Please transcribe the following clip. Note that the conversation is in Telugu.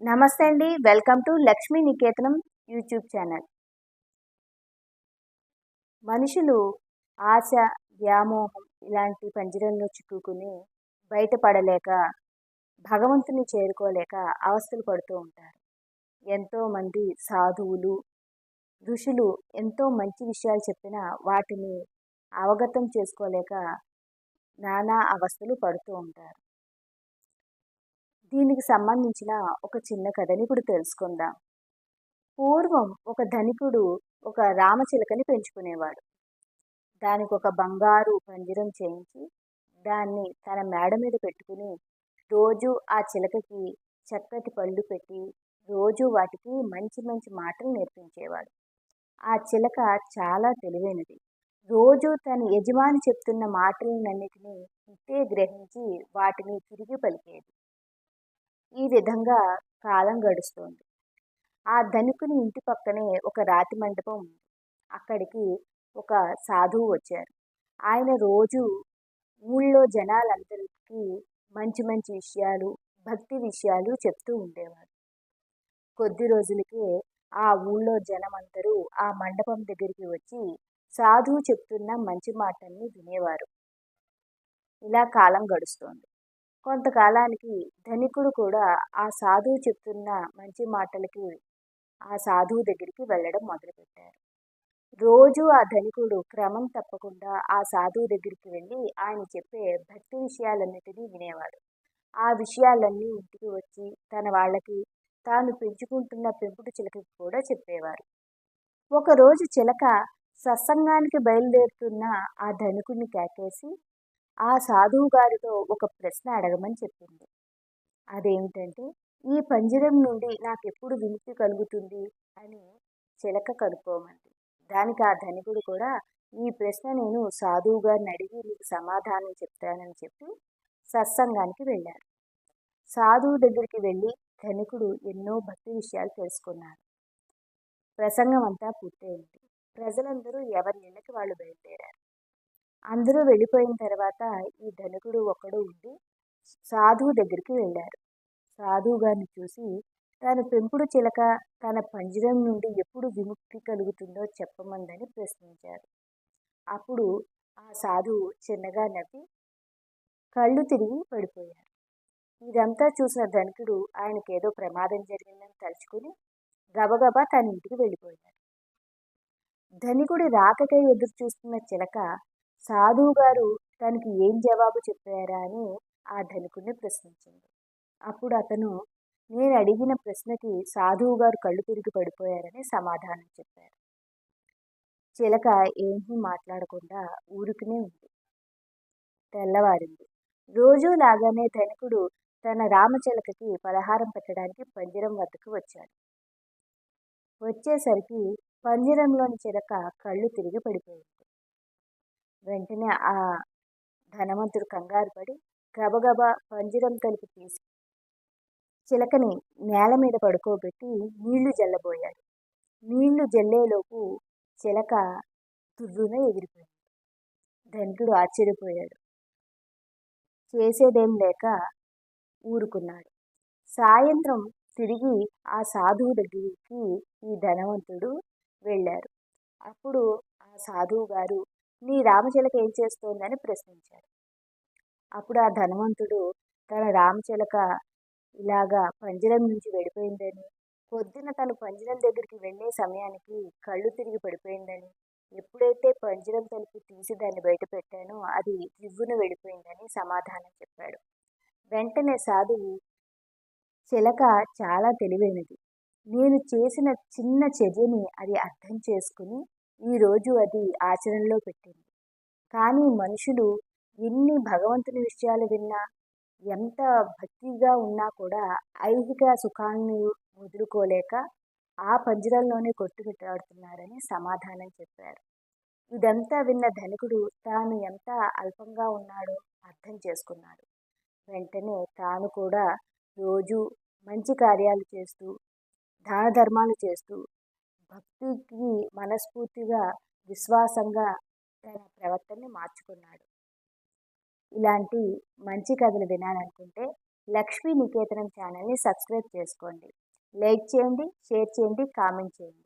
నమస్తే అండి. Welcome to Lakshmi Niketanam YouTube channel. మనుషులు ఆశ వ్యామోహం ఇలాంటి పంజరంలో చిక్కుకుని బయటపడలేక భగవంతుని చేరుకోలేక అవస్థలు పడుతూ ఉంటారు. ఎంతోమంది సాధువులు ఋషులు ఎంతో మంచి విషయాలు చెప్పినా వాటిని అవగతం చేసుకోలేక నానా అవస్థలు పడుతూ ఉంటారు. దీనికి సంబంధించిన ఒక చిన్న కథని ఇప్పుడు తెలుసుకుందాం. పూర్వం ఒక ధనికుడు ఒక రామచిలకని పెంచుకునేవాడు. దానికి ఒక బంగారు పంజరం చేయించి దాన్ని తన మేడ మీద పెట్టుకుని రోజు ఆ చిలకకి చక్కటి పళ్ళు పెట్టి రోజు వాటికి మంచి మంచి మాటలు నేర్పించేవాడు. ఆ చిలక చాలా తెలివైనది. రోజు తన యజమాని చెప్తున్న మాటలన్నిటినీ ఇట్టే గ్రహించి వాటిని తిరిగి పలికేది. ఈ విధంగా కాలం గడుస్తోంది. ఆ ధనికుని ఇంటి పక్కనే ఒక రాతి మండపం ఉంది. అక్కడికి ఒక సాధువు వచ్చారు. ఆయన రోజు ఊళ్ళో జనాలందరికీ మంచి మంచి విషయాలు భక్తి విషయాలు చెప్తూ ఉండేవారు. కొద్ది రోజులకే ఆ ఊళ్ళో జనమందరూ ఆ మండపం దగ్గరికి వచ్చి సాధువు చెప్తున్న మంచి మాటల్ని వినేవారు. ఇలా కాలం గడుస్తోంది. కొంతకాలానికి ధనికుడు కూడా ఆ సాధువు చెప్తున్న మంచి మాటలకి ఆ సాధువు దగ్గరికి వెళ్ళడం మొదలుపెట్టారు. రోజు ఆ ధనికుడు క్రమం తప్పకుండా ఆ సాధువు దగ్గరికి వెళ్ళి ఆయన చెప్పే భక్తి విషయాలన్నిటినీ వినేవాడు. ఆ విషయాలన్నీ ఇంటికి వచ్చి తన వాళ్ళకి తాను పెంచుకుంటున్న పెంపుడు చిలకకి కూడా చెప్పేవారు. ఒకరోజు చిలక సత్సంగానికి బయలుదేరుతున్న ఆ ధనికుడిని కేకేసి ఆ సాధువు గారితో ఒక ప్రశ్న అడగమని చెప్పింది. అదేమిటంటే ఈ పంజరం నుండి నాకు ఎప్పుడు విముక్తి కలుగుతుంది అని చిలక కనుక్కోమంది. దానికి ఆ ధనికుడు కూడా ఈ ప్రశ్న నేను సాధువు గారిని అడిగి మీకు సమాధానం చెప్తానని చెప్పి సత్సంగానికి వెళ్ళారు. సాధువు దగ్గరికి వెళ్ళి ధనికుడు ఎన్నో భక్తి విషయాలు తెలుసుకున్నారు ప్రసంగం అంతా పూర్తయింది. ప్రజలందరూ ఎవరి ఇళ్ళకి వాళ్ళు బయలుదేరారు? అందరూ వెళ్ళిపోయిన తర్వాత ఈ ధనికుడు ఒకడు ఉండి సాధువు దగ్గరికి వెళ్ళారు. సాధువు గారిని చూసి తన పెంపుడు చిలక తన పంజరం నుండి ఎప్పుడు విముక్తి కలుగుతుందో చెప్పమందని ప్రశ్నించారు. అప్పుడు ఆ సాధువు చిన్నగా నవ్వి కళ్ళు తిరిగి పడిపోయారు ఇదంతా చూసిన ధనికుడు ఆయనకి ఏదో ప్రమాదం జరిగిందని తలుచుకుని గబగబా తన ఇంటికి వెళ్ళిపోయారు ధనికుడి రాకకై ఎదురు చూస్తున్న చిలక సాధువు గారు తనకి ఏం జవాబు చెప్పారా అని ఆ ధనికుడిని ప్రశ్నించింది. అప్పుడు అతను నేను అడిగిన ప్రశ్నకి సాధువు గారు కళ్ళు తిరిగి పడిపోయారని సమాధానం చెప్పారు. చిలక ఏమీ మాట్లాడకుండా ఊరుకునే ఉంది. తెల్లవారింది. రోజూ లాగానే ధనికుడు తన రామచిలకకి పలహారం పెట్టడానికి పంజరం వద్దకు వచ్చాడు. వచ్చేసరికి పంజరంలోని చిలక కళ్ళు తిరిగి పడిపోయింది. వెంటనే ఆ ధనవంతుడు కంగారు పడి గబగబా పంజరం తలుపు తీసి చిలకని నేల మీద పడుకోబెట్టి నీళ్ళు జల్లబోయాడు. నీళ్ళు జల్లేలోపు చిలక తుర్రున ఎగిరిపోయింది. ధనికుడు ఆశ్చర్యపోయాడు. చేసేదేం లేక ఊరుకున్నాడు. సాయంత్రం తిరిగి ఆ సాధువు దగ్గరికి ఈ ధనవంతుడు వెళ్ళారు. అప్పుడు ఆ సాధువు గారు నీ రామచిలక ఏం చేస్తోందని ప్రశ్నించారు అప్పుడు ఆ ధనవంతుడు తన రామచిలక ఇలాగా పంజరం నుంచి వెళ్ళిపోయిందని పొద్దున తను పంజరం దగ్గరికి వెళ్ళే సమయానికి కళ్ళు తిరిగి పడిపోయిందని ఎప్పుడైతే పంజరం తలుపు తీసి దాన్ని బయట పెట్టానో అది రివ్వున వెళ్ళిపోయిందని సమాధానం చెప్పాడు. వెంటనే సాధువు చిలక చాలా తెలివైనది. నేను చేసిన చిన్న చర్యని అది అర్థం చేసుకుని ఈరోజు అది ఆచరణలో పెట్టింది. కానీ మనుషులు ఎన్ని భగవంతుని విషయాలు విన్నా ఎంత భక్తిగా ఉన్నా కూడా ఐహిక సుఖాన్ని వదులుకోలేక ఆ పంజరంలోనే కొట్టుమిట్టాడుతున్నారని సమాధానం చెప్పారు. ఇదంతా విన్న ధనికుడు తాను ఎంత అల్పంగా ఉన్నాడో అర్థం చేసుకున్నాడు. వెంటనే తాను కూడా రోజు మంచి కార్యాలు చేస్తూ దాన ధర్మాలు చేస్తూ భక్తికి మనస్ఫూర్తిగా విశ్వాసంగా తన ప్రవర్తనని మార్చుకున్నాడు. ఇలాంటి మంచి కథలు వినాలనుకుంటే లక్ష్మీ నికేతనం ఛానల్ని సబ్స్క్రైబ్ చేసుకోండి. లైక్ చేయండి షేర్ చేయండి కామెంట్ చేయండి.